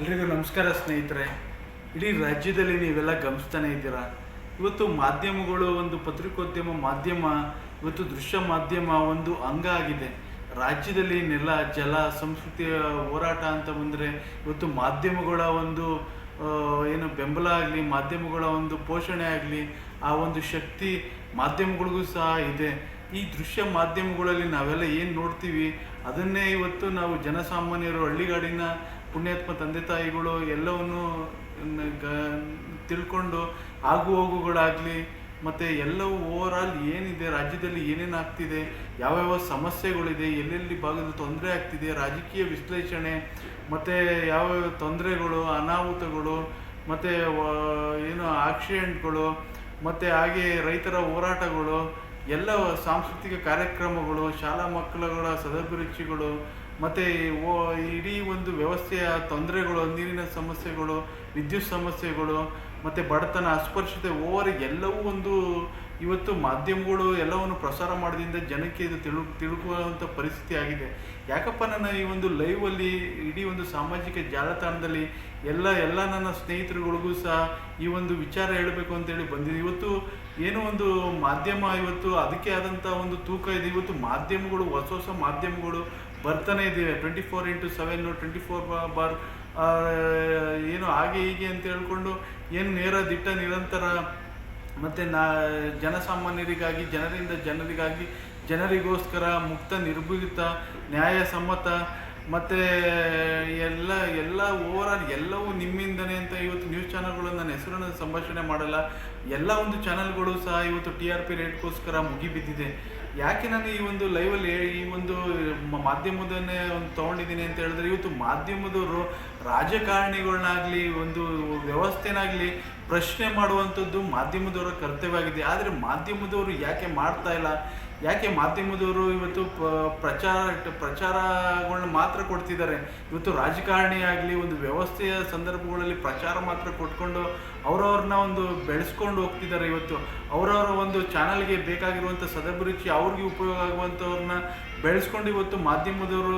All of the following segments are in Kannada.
ಎಲ್ರಿಗೂ ನಮಸ್ಕಾರ ಸ್ನೇಹಿತರೆ. ಇಡೀ ರಾಜ್ಯದಲ್ಲಿ ನೀವೆಲ್ಲ ಗಮನಿಸ್ತಾನೆ ಇದ್ದೀರಾ? ಇವತ್ತು ಮಾಧ್ಯಮಗಳು ಒಂದು ಪತ್ರಿಕೋದ್ಯಮ ಮಾಧ್ಯಮ, ಇವತ್ತು ದೃಶ್ಯ ಮಾಧ್ಯಮ ಒಂದು ಅಂಗ ಆಗಿದೆ. ರಾಜ್ಯದಲ್ಲಿ ನೆಲ, ಜಲ, ಸಂಸ್ಕೃತಿಯ ಹೋರಾಟ ಅಂತ ಬಂದರೆ ಇವತ್ತು ಮಾಧ್ಯಮಗಳ ಒಂದು ಏನು ಬೆಂಬಲ ಆಗಲಿ, ಮಾಧ್ಯಮಗಳ ಒಂದು ಪೋಷಣೆ ಆಗಲಿ, ಆ ಒಂದು ಶಕ್ತಿ ಮಾಧ್ಯಮಗಳಿಗೂ ಸಹ ಇದೆ. ಈ ದೃಶ್ಯ ಮಾಧ್ಯಮಗಳಲ್ಲಿ ನಾವೆಲ್ಲ ಏನು ನೋಡ್ತೀವಿ? ಅದನ್ನೇ ಇವತ್ತು ನಾವು ಜನಸಾಮಾನ್ಯರು ಹಳ್ಳಿಗಾಡಿನ ಪುಣ್ಯಾತ್ಮ ತಂದೆ ತಾಯಿಗಳು ಎಲ್ಲವನ್ನು ಗ- ತಿಳ್ಕೊಂಡು ಆಗು ಹೋಗುಗಳಾಗಲಿ, ಮತ್ತು ಎಲ್ಲವೂ ಓವರ್ ಆಲ್ ಏನಿದೆ, ರಾಜ್ಯದಲ್ಲಿ ಏನೇನು ಆಗ್ತಿದೆ, ಯಾವ್ಯಾವ ಸಮಸ್ಯೆಗಳಿದೆ, ಎಲ್ಲೆಲ್ಲಿ ಭಾಗದ ತೊಂದರೆ ಆಗ್ತಿದೆ, ರಾಜಕೀಯ ವಿಶ್ಲೇಷಣೆ, ಮತ್ತು ಯಾವ್ಯಾವ ತೊಂದರೆಗಳು, ಅನಾಹುತಗಳು, ಮತ್ತು ಏನು ಆಕ್ಸಿಡೆಂಟ್ಗಳು ಮತ್ತು ಹಾಗೆ ರೈತರ ಹೋರಾಟಗಳು, ಎಲ್ಲ ಸಾಂಸ್ಕೃತಿಕ ಕಾರ್ಯಕ್ರಮಗಳು, ಶಾಲಾ ಮಕ್ಕಳುಗಳ ಸದಭಿರುಚಿಗಳು ಮತ್ತು ಓ, ಇಡೀ ಒಂದು ವ್ಯವಸ್ಥೆಯ ತೊಂದರೆಗಳು, ನೀರಿನ ಸಮಸ್ಯೆಗಳು, ವಿದ್ಯುತ್ ಸಮಸ್ಯೆಗಳು, ಮತ್ತು ಬಡತನ, ಅಸ್ಪರ್ಶತೆ ಓವರ್ ಎಲ್ಲವೂ ಒಂದು ಇವತ್ತು ಮಾಧ್ಯಮಗಳು ಎಲ್ಲವನ್ನು ಪ್ರಸಾರ ಮಾಡೋದ್ರಿಂದ ಜನಕ್ಕೆ ಇದು ತಿಳು ತಿಳ್ಕೊಳ್ಳುವಂಥ ಪರಿಸ್ಥಿತಿ ಆಗಿದೆ. ಯಾಕಪ್ಪ ನನ್ನ ಈ ಒಂದು ಲೈವಲ್ಲಿ ಇಡೀ ಒಂದು ಸಾಮಾಜಿಕ ಜಾಲತಾಣದಲ್ಲಿ ಎಲ್ಲ ಎಲ್ಲ ನನ್ನ ಸ್ನೇಹಿತರುಗಳಿಗೂ ಸಹ ಈ ಒಂದು ವಿಚಾರ ಹೇಳಬೇಕು ಅಂತೇಳಿ ಬಂದಿದೆ. ಇವತ್ತು ಏನೋ ಒಂದು ಮಾಧ್ಯಮ, ಇವತ್ತು ಅದಕ್ಕೆ ಆದಂಥ ಒಂದು ತೂಕ ಇದೆ. ಇವತ್ತು ಮಾಧ್ಯಮಗಳು, ಹೊಸ ಹೊಸ ಮಾಧ್ಯಮಗಳು ಬರ್ತಾನೆ ಇದ್ದೀವಿ. Twenty four into seven twenty four bar ಏನು ಹಾಗೆ ಹೀಗೆ ಅಂತ ಹೇಳ್ಕೊಂಡು ಏನು ನೇರ ದಿಟ್ಟ ನಿರಂತರ ಮತ್ತು ನಾ, ಜನಸಾಮಾನ್ಯರಿಗಾಗಿ, ಜನರಿಂದ ಜನರಿಗಾಗಿ, ಜನರಿಗೋಸ್ಕರ ಮುಕ್ತ, ನಿರ್ಭೀತ, ನ್ಯಾಯಸಮ್ಮತ ಮತ್ತು ಎಲ್ಲ ಎಲ್ಲ ಓವರಾಲ್ ಎಲ್ಲವೂ ನಿಮ್ಮಿಂದನೇ ಅಂತ ಇವತ್ತು ನ್ಯೂಸ್ ಚಾನಲ್ಗಳು ನನ್ನ ಹೆಸರನ್ನು ಸಂಭಾಷಣೆ ಮಾಡಲ್ಲ. ಎಲ್ಲ ಒಂದು ಚಾನಲ್ಗಳು ಸಹ ಇವತ್ತು ಟಿ ಆರ್ ಪಿ ರೇಟ್ಗೋಸ್ಕರ ಮುಗಿಬಿದ್ದಿದೆ. ಯಾಕೆ ನಾನು ಈ ಒಂದು ಲೈವಲ್ಲಿ ಈ ಒಂದು ಮಾಧ್ಯಮದನ್ನೇ ಒಂದು ತೊಗೊಂಡಿದ್ದೀನಿ ಅಂತ ಹೇಳಿದ್ರೆ ಇವತ್ತು ಮಾಧ್ಯಮದವರು ರಾಜಕಾರಣಿಗಳನ್ನಾಗಲಿ, ಒಂದು ವ್ಯವಸ್ಥೆನಾಗಲಿ ಪ್ರಶ್ನೆ ಮಾಡುವಂಥದ್ದು ಮಾಧ್ಯಮದವರ ಕರ್ತವ್ಯ ಆಗಿದೆ ಆದರೆ ಮಾಧ್ಯಮದವರು ಯಾಕೆ ಮಾಡ್ತಾ ಇಲ್ಲ? ಯಾಕೆ ಮಾಧ್ಯಮದವರು ಇವತ್ತು ಪ್ರಚಾರ ಪ್ರಚಾರಗಳನ್ನ ಮಾತ್ರ ಕೊಡ್ತಿದ್ದಾರೆ? ಇವತ್ತು ರಾಜಕಾರಣಿ ಆಗಲಿ, ಒಂದು ವ್ಯವಸ್ಥೆಯ ಸಂದರ್ಭಗಳಲ್ಲಿ ಪ್ರಚಾರ ಮಾತ್ರ ಕೊಟ್ಕೊಂಡು ಅವರವ್ರನ್ನ ಒಂದು ಬೆಳೆಸ್ಕೊಂಡು ಹೋಗ್ತಿದ್ದಾರೆ ಇವತ್ತು. ಅವರವರ ಒಂದು ಚಾನಲ್ಗೆ ಬೇಕಾಗಿರುವಂಥ ಸದಭಿರುಚಿ, ಅವ್ರಿಗೆ ಉಪಯೋಗ ಆಗುವಂಥವ್ರನ್ನ ಬೆಳೆಸ್ಕೊಂಡು ಇವತ್ತು ಮಾಧ್ಯಮದವರು,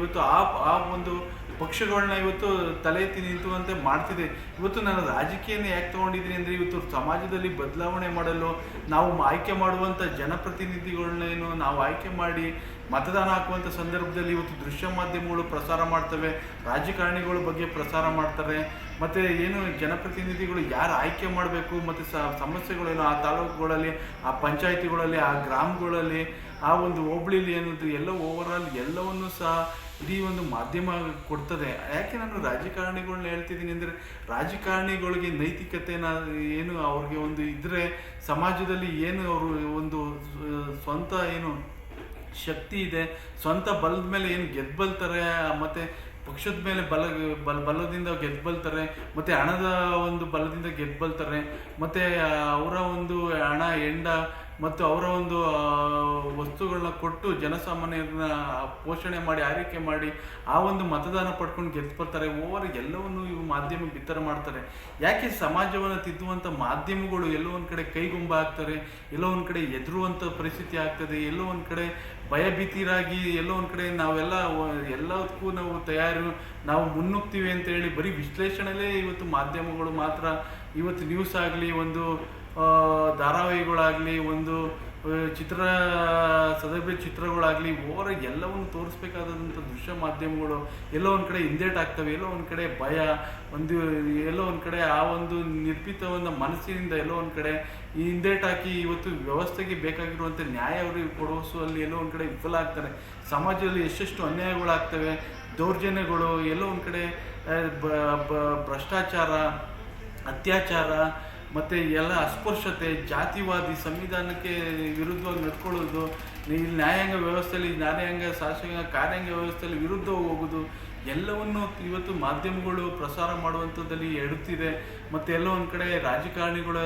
ಇವತ್ತು ಆ ಆ ಒಂದು ಪಕ್ಷಗಳನ್ನ ಇವತ್ತು ತಲೆ ಎತ್ತಿ ನಿಂತುವಂತೆ ಮಾಡ್ತಿದೆ. ಇವತ್ತು ನಾನು ರಾಜಕೀಯನ ಯಾಕೆ ತಗೊಂಡಿದ್ದೀನಿ ಅಂದರೆ ಇವತ್ತು ಸಮಾಜದಲ್ಲಿ ಬದಲಾವಣೆ ಮಾಡಲು ನಾವು ಆಯ್ಕೆ ಮಾಡುವಂಥ ಜನಪ್ರತಿನಿಧಿಗಳನ್ನೇನು ನಾವು ಆಯ್ಕೆ ಮಾಡಿ ಮತದಾನ ಹಾಕುವಂಥ ಸಂದರ್ಭದಲ್ಲಿ ಇವತ್ತು ದೃಶ್ಯ ಮಾಧ್ಯಮಗಳು ಪ್ರಸಾರ ಮಾಡ್ತವೆ, ರಾಜಕಾರಣಿಗಳ ಬಗ್ಗೆ ಪ್ರಸಾರ ಮಾಡ್ತಾರೆ ಮತ್ತು ಏನು ಜನಪ್ರತಿನಿಧಿಗಳು ಯಾರು ಆಯ್ಕೆ ಮಾಡಬೇಕು, ಮತ್ತು ಸಮಸ್ಯೆಗಳೇನು ಆ ತಾಲೂಕುಗಳಲ್ಲಿ, ಆ ಪಂಚಾಯಿತಿಗಳಲ್ಲಿ, ಆ ಗ್ರಾಮಗಳಲ್ಲಿ, ಆ ಒಂದು ಹೋಬಳಿಲಿ ಏನದು ಎಲ್ಲ ಓವರ್ ಎಲ್ಲವನ್ನೂ ಸಹ ಇಡೀ ಒಂದು ಮಾಧ್ಯಮ ಕೊಡ್ತದೆ. ಯಾಕೆ ನಾನು ರಾಜಕಾರಣಿಗಳನ್ನ ಹೇಳ್ತಿದ್ದೀನಿ ಅಂದರೆ, ರಾಜಕಾರಣಿಗಳಿಗೆ ನೈತಿಕತೆನ ಏನು ಅವ್ರಿಗೆ ಒಂದು ಇದ್ರೆ ಸಮಾಜದಲ್ಲಿ ಏನು ಅವರು ಒಂದು ಸ್ವಂತ ಏನು ಶಕ್ತಿ ಇದೆ, ಸ್ವಂತ ಬಲದ ಮೇಲೆ ಏನು ಗೆದ್ಬಲ್ತಾರೆ ಮತ್ತು ಪಕ್ಷದ ಮೇಲೆ ಬಲ ಬಲ, ಬಲದಿಂದ ಗೆದ್ಬಲ್ತಾರೆ ಮತ್ತು ಹಣದ ಒಂದು ಬಲದಿಂದ ಗೆದ್ಬಲ್ತಾರೆ ಮತ್ತು ಅವರ ಒಂದು ಹಣ ಎಂಡ ಮತ್ತು ಅವರ ಒಂದು ವಸ್ತುಗಳನ್ನ ಕೊಟ್ಟು ಜನಸಾಮಾನ್ಯರನ್ನ ಪೋಷಣೆ ಮಾಡಿ, ಆರೈಕೆ ಮಾಡಿ, ಆ ಒಂದು ಮತದಾನ ಪಡ್ಕೊಂಡು ಗೆದ್ದು ಬರ್ತಾರೆ ಓವರ್ ಎಲ್ಲವನ್ನು ಇವು ಮಾಧ್ಯಮ ಬಿತ್ತರ ಮಾಡ್ತಾರೆ. ಯಾಕೆ ಸಮಾಜವನ್ನು ತಿದ್ದುವಂಥ ಮಾಧ್ಯಮಗಳು ಎಲ್ಲೋ ಒಂದು ಕಡೆ ಕೈಗೊಂಬ ಆಗ್ತಾರೆ, ಎಲ್ಲೋ ಒಂದು ಕಡೆ ಎದುರುವಂಥ ಪರಿಸ್ಥಿತಿ ಆಗ್ತದೆ, ಎಲ್ಲೋ ಒಂದು ಕಡೆ ಭಯಭೀತಿರಾಗಿ, ಎಲ್ಲೋ ಒಂದು ಕಡೆ ನಾವೆಲ್ಲ ಎಲ್ಲದಕ್ಕೂ ನಾವು ತಯಾರು, ನಾವು ಮುನ್ನುಗ್ತೀವಿ ಅಂತ ಹೇಳಿ ಬರೀ ವಿಶ್ಲೇಷಣೆಲೇ ಇವತ್ತು ಮಾಧ್ಯಮಗಳು ಮಾತ್ರ, ಇವತ್ತು ನ್ಯೂಸ್ ಆಗಲಿ ಒಂದು ಧಾರಾವಾಹಿಗಳಾಗಲಿ, ಒಂದು ಚಿತ್ರ ಸದಭ್ಯ ಚಿತ್ರಗಳಾಗಲಿ, ಓವರ್ ಎಲ್ಲವನ್ನು ತೋರಿಸ್ಬೇಕಾದಂಥ ದೃಶ್ಯ ಮಾಧ್ಯಮಗಳು, ಎಲ್ಲೋ ಒಂದು ಕಡೆ ಹಿಂದೇಟ್ ಆಗ್ತವೆ, ಎಲ್ಲೋ ಒಂದು ಕಡೆ ಭಯ, ಒಂದು, ಎಲ್ಲೋ ಒಂದು ಕಡೆ ಆ ಒಂದು ನಿರ್ಪಿತವನ್ನು ಮನಸ್ಸಿನಿಂದ ಎಲ್ಲೋ ಒಂದು ಕಡೆ ಈ ಹಿಂದೇಟ್ ಹಾಕಿ ಇವತ್ತು ವ್ಯವಸ್ಥೆಗೆ ಬೇಕಾಗಿರುವಂಥ ನ್ಯಾಯ ಅವರಿಗೆ ಕೊಡಿಸುವಲ್ಲಿ ಎಲ್ಲೋ ಒಂದು ಕಡೆ ವಿಫಲ ಆಗ್ತಾರೆ. ಸಮಾಜದಲ್ಲಿ ಎಷ್ಟೆಷ್ಟು ಅನ್ಯಾಯಗಳಾಗ್ತವೆ, ದೌರ್ಜನ್ಯಗಳು, ಎಲ್ಲೋ ಒಂದು ಕಡೆ ಭ್ರಷ್ಟಾಚಾರ, ಅತ್ಯಾಚಾರ ಮತ್ತು ಎಲ್ಲ ಅಸ್ಪೃಶ್ಯತೆ, ಜಾತಿವಾದಿ, ಸಂವಿಧಾನಕ್ಕೆ ವಿರುದ್ಧವಾಗಿ ನಡ್ಕೊಳ್ಳೋದು ಇಲ್ಲಿ ನ್ಯಾಯಾಂಗ ವ್ಯವಸ್ಥೆಯಲ್ಲಿ ನ್ಯಾಯಾಂಗ ಶಾಸಕ ಕಾರ್ಯಾಂಗ ವ್ಯವಸ್ಥೆಯಲ್ಲಿ ವಿರುದ್ಧ ಹೋಗೋದು ಎಲ್ಲವನ್ನು ಇವತ್ತು ಮಾಧ್ಯಮಗಳು ಪ್ರಸಾರ ಮಾಡುವಂಥದ್ದಲ್ಲಿ ಎಡುತ್ತಿದೆ. ಮತ್ತು ಎಲ್ಲೋ ಒಂದು ಕಡೆ ರಾಜಕಾರಣಿಗಳ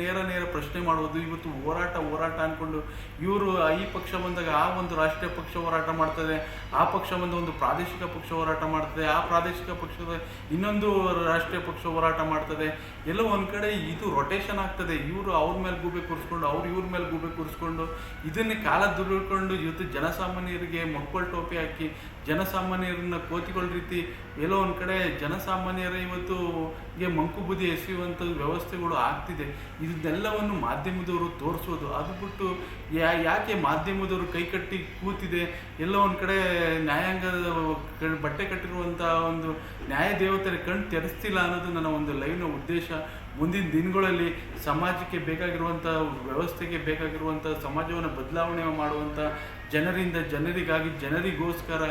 ನೇರ ನೇರ ಪ್ರಶ್ನೆ ಮಾಡುವುದು, ಇವತ್ತು ಹೋರಾಟ ಹೋರಾಟ ಅಂದ್ಕೊಂಡು ಇವರು ಈ ಪಕ್ಷ ಬಂದಾಗ ಆ ಒಂದು ರಾಷ್ಟ್ರೀಯ ಪಕ್ಷ ಹೋರಾಟ ಮಾಡ್ತದೆ, ಆ ಪಕ್ಷ ಬಂದ ಒಂದು ಪ್ರಾದೇಶಿಕ ಪಕ್ಷ ಹೋರಾಟ ಮಾಡ್ತದೆ, ಆ ಪ್ರಾದೇಶಿಕ ಪಕ್ಷದ ಇನ್ನೊಂದು ರಾಷ್ಟ್ರೀಯ ಪಕ್ಷ ಹೋರಾಟ ಮಾಡ್ತದೆ. ಎಲ್ಲೋ ಒಂದು ಕಡೆ ಇದು ರೊಟೇಷನ್ ಆಗ್ತದೆ. ಇವರು ಅವ್ರ ಮೇಲೆ ಗೂಬೆ ಕೂರಿಸ್ಕೊಂಡು, ಅವ್ರು ಇವ್ರ ಮೇಲೆ ಗೂಬೆ ಕೂರಿಸ್ಕೊಂಡು, ಇದನ್ನೇ ಕಾಲ ದುರ್ಕೊಂಡು ಇವತ್ತು ಜನಸಾಮಾನ್ಯರಿಗೆ ಮಕ್ಕಳ ಟೋಪಿ ಹಾಕಿ ಜನಸಾಮಾನ್ಯರನ್ನ ಕೋತಿಕೊಳ್ಳ ರೀತಿ ಎಲ್ಲೋ ಒಂದು ಕಡೆ ಜನಸಾಮಾನ್ಯರ ಇವತ್ತು ಗೆ ಮಂಕು ಬುದ್ಧಿ ಎಸೆಯುವಂಥ ವ್ಯವಸ್ಥೆಗಳು ಆಗ್ತಿದೆ. ಇದನ್ನೆಲ್ಲವನ್ನು ಮಾಧ್ಯಮದವರು ತೋರಿಸೋದು. ಅದು ಬಿಟ್ಟು ಯಾ, ಯಾಕೆ ಮಾಧ್ಯಮದವರು ಕೈಕಟ್ಟಿ ಕೂತಿದೆ? ಎಲ್ಲೋ ಒಂದು ಕಡೆ ನ್ಯಾಯಾಂಗದ ಕ- ಬಟ್ಟೆ ಕಟ್ಟಿರುವಂಥ ಒಂದು ನ್ಯಾಯ ದೇವತೆಯ ಕಣ್ಣು ತೆರೆಸ್ತಿಲ್ಲ ಅನ್ನೋದು ನನ್ನ ಒಂದು ಲೈವ್ನ ಉದ್ದೇಶ. ಮುಂದಿನ ದಿನಗಳಲ್ಲಿ ಸಮಾಜಕ್ಕೆ ಬೇಕಾಗಿರುವಂಥ ವ್ಯವಸ್ಥೆಗೆ ಬೇಕಾಗಿರುವಂಥ ಸಮಾಜವನ್ನು ಬದಲಾವಣೆ ಮಾಡುವಂಥ ಜನರಿಂದ ಜನರಿಗಾಗಿ ಜನರಿಗೋಸ್ಕರ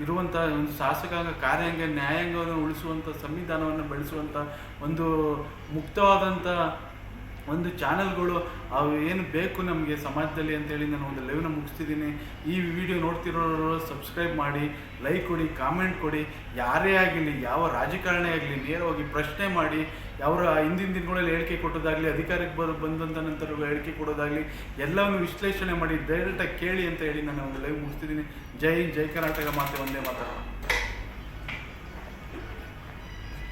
ಇರುವಂಥ ಒಂದು ಶಾಸಕಾಂಗ ಕಾರ್ಯಾಂಗ ನ್ಯಾಯಾಂಗವನ್ನು ಉಳಿಸುವಂಥ ಸಂವಿಧಾನವನ್ನು ಬೆಳೆಸುವಂಥ ಒಂದು ಮುಕ್ತವಾದಂಥ ಒಂದು ಚಾನಲ್ಗಳು, ಅವು ಏನು ಬೇಕು ನಮಗೆ ಸಮಾಜದಲ್ಲಿ ಅಂತೇಳಿ ನಾನು ಒಂದು ಲೈವ್ನ ಮುಗಿಸ್ತಿದ್ದೀನಿ. ಈ ವಿಡಿಯೋ ನೋಡ್ತಿರೋರು ಸಬ್ಸ್ಕ್ರೈಬ್ ಮಾಡಿ ಲೈಕ್ ಕೊಡಿ ಕಾಮೆಂಟ್ ಕೊಡಿ. ಯಾರೇ ಆಗಲಿ, ಯಾವ ರಾಜಕಾರಣಿ ಆಗಲಿ, ನೇರವಾಗಿ ಪ್ರಶ್ನೆ ಮಾಡಿ ಅವರ ಹಿಂದಿನ ದಿನಗಳಲ್ಲಿ ಹೇಳಿಕೆ ಕೊಟ್ಟೋದಾಗಲಿ, ಅಧಿಕಾರಕ್ಕೆ ಬ ಬಂದಂಥ ನಂತರ ಹೇಳಿಕೆ ಕೊಡೋದಾಗಲಿ, ಎಲ್ಲವನ್ನು ವಿಶ್ಲೇಷಣೆ ಮಾಡಿ ಡೈರೆಕ್ಟಾಗಿ ಕೇಳಿ ಅಂತ ಹೇಳಿ ನಾನು ಒಂದು ಲೈವ್ ಮುಗಿಸ್ತಿದ್ದೀನಿ. ಜೈ ಜೈ ಕರ್ನಾಟಕ, ಮಾತೆ, ಒಂದೇ ಮಾತಾಡೋಣ